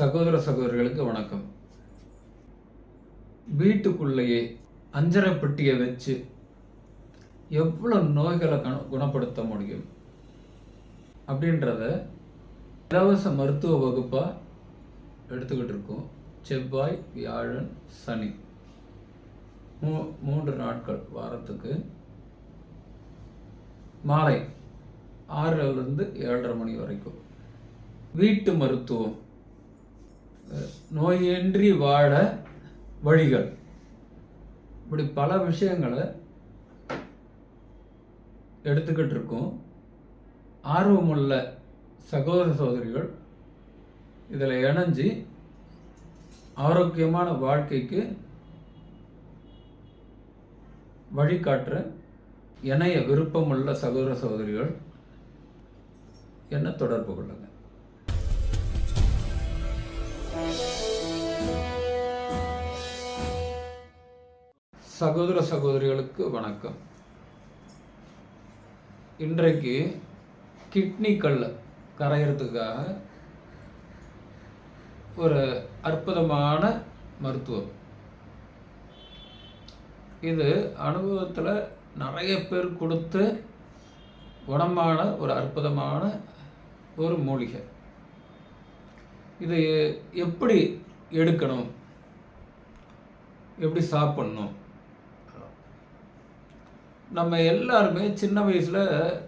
சகோதர சகோதரிகளுக்கு வணக்கம். வீட்டுக்குள்ளேயே அஞ்சரை பெட்டியை வச்சு எவ்வளோ நோய்களை கண குணப்படுத்த முடியும்? அப்படின்றத இலவச மருத்துவ வகுப்பாக எடுத்துக்கிட்டு இருக்கோம். செவ்வாய் வியாழன் சனி. மூ மூன்று நாட்கள் வாரத்துக்கு. மாலை ஆறிலிருந்து ஏழரை மணி வரைக்கும். வீட்டு மருத்துவம். நோயின்றி வாழ வழிகள். இப்படி பல விஷயங்களை எடுத்துக்கிட்டு இருக்கோம் ஆர்வமுள்ள சகோதர சகோதரிகள் இதில் இணைஞ்சு ஆரோக்கியமான வாழ்க்கைக்கு வழிகாட்டுற இணைய விருப்பமுள்ள சகோதர சகோதரிகள் என்ன தொடர்பு கொள்ளுங்கள் சகோதர சகோதரிகளுக்கு வணக்கம். இன்றைக்கு கிட்னி கல் கரையிறதுக்காக ஒரு அற்புதமான மருத்துவம். இது அனுபவத்தில் நிறைய பேர் கொடுத்து குணமான ஒரு அற்புதமான ஒரு மூலிகை. இது எப்படி எடுக்கணும்? எப்படி சாப்பிடணும்? நம்ம எல்லாருமே சின்ன வயசில்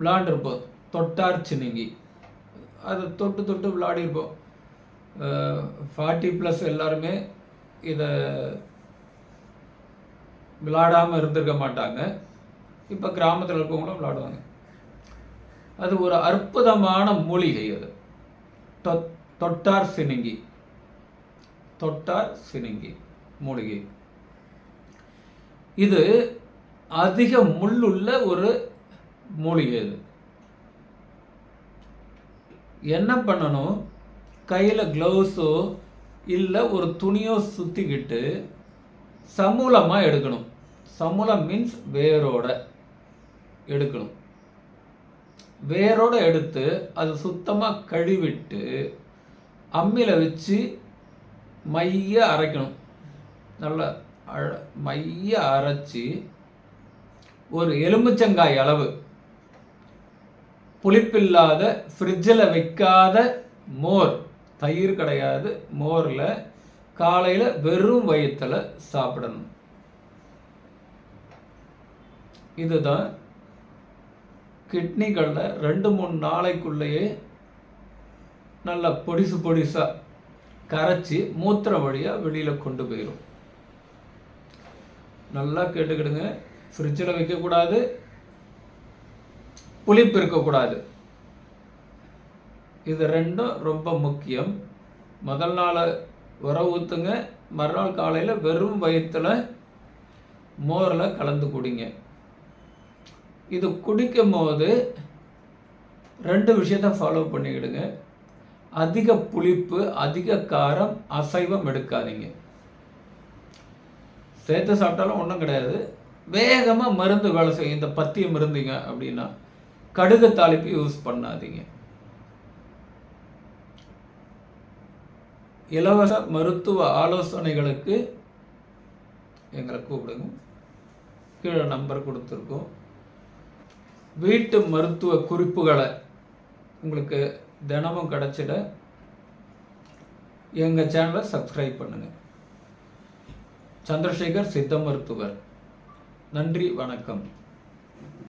விளாண்டுருப்போம் தொட்டார் சின்னங்கி அதை தொட்டு தொட்டு விளையாடிருப்போம் ஃபார்ட்டி ப்ளஸ் எல்லாருமே இதை விளாடாமல் இருந்திருக்க மாட்டாங்க. இப்போ கிராமத்தில் இருக்கவங்களும் விளாடுவாங்க. அது ஒரு அற்புதமான மூலிகை அது. தொ- தொட்டார் சினுங்கி தொட்டார் சினுங்கி மூலிகை. இது அதிக முள்ளுள்ள ஒரு மூலிகை இது. என்ன பண்ணணும்? கையில் க்ளவுஸோ இல்லை ஒரு துணியோ சுற்றிக்கிட்டு சமூலமாக எடுக்கணும். சமூலம் மீன்ஸ் வேரோட எடுக்கணும். வேரோட எடுத்து அது சுத்தமாக கழுவிட்டு அம்மியில் வச்சு மைய அரைக்கணும். நல்லா அழ மைய அரைச்சி ஒரு எலுமிச்சங்காய் அளவு. புளிப்பில்லாத ஃப்ரிட்ஜில் வைக்காத மோர். தயிர் கிடையாது மோரில். காலையில் வெறும் வயிற்றில் சாப்பிடணும். இதுதான் கிட்னிகளில் ரெண்டு மூணு நாளைக்குள்ளேயே நல்லா பொடிசு பொடிசாக கரைச்சி மூத்திர வழியாக வெளியில் கொண்டு போயிடும் நல்லா கேட்டுக்கிடுங்க. ஃப்ரிட்ஜில் வைக்கக்கூடாது. புளிப்பு இருக்கக்கூடாது. இது ரெண்டும் ரொம்ப முக்கியம். முதல் நாள் உர ஊற்றுங்க மறுநாள் காலையில் வெறும் வயிற்றில் மோரில் கலந்து குடிங்க. இது குடிக்கும் போது ரெண்டு விஷயத்த ஃபாலோ பண்ணிக்கிடுங்க. அதிக புளிப்பு அதிக காரம் அசைவம் எடுக்காதீங்க. சேர்த்து சாப்பிட்டாலும் ஒன்றும் கிடையாது. வேகமாக மருந்து வேலை செய்யும். இந்த பத்தியம் இருந்தீங்க அப்படின்னா கடுகு தாளிப்பு யூஸ் பண்ணாதீங்க. இலவச மருத்துவ ஆலோசனைகளுக்கு எங்களை கூப்பிடுங்க. கீழே நம்பர் கொடுத்துருக்கோம். வீட்டு மருத்துவ குறிப்புகளை உங்களுக்கு தினமும் கிடச்சிட எங்கள் சேனலை சப்ஸ்கிரைப் பண்ணுங்கள் சந்திரசேகர் சித்த மருத்துவர். நன்றி வணக்கம்.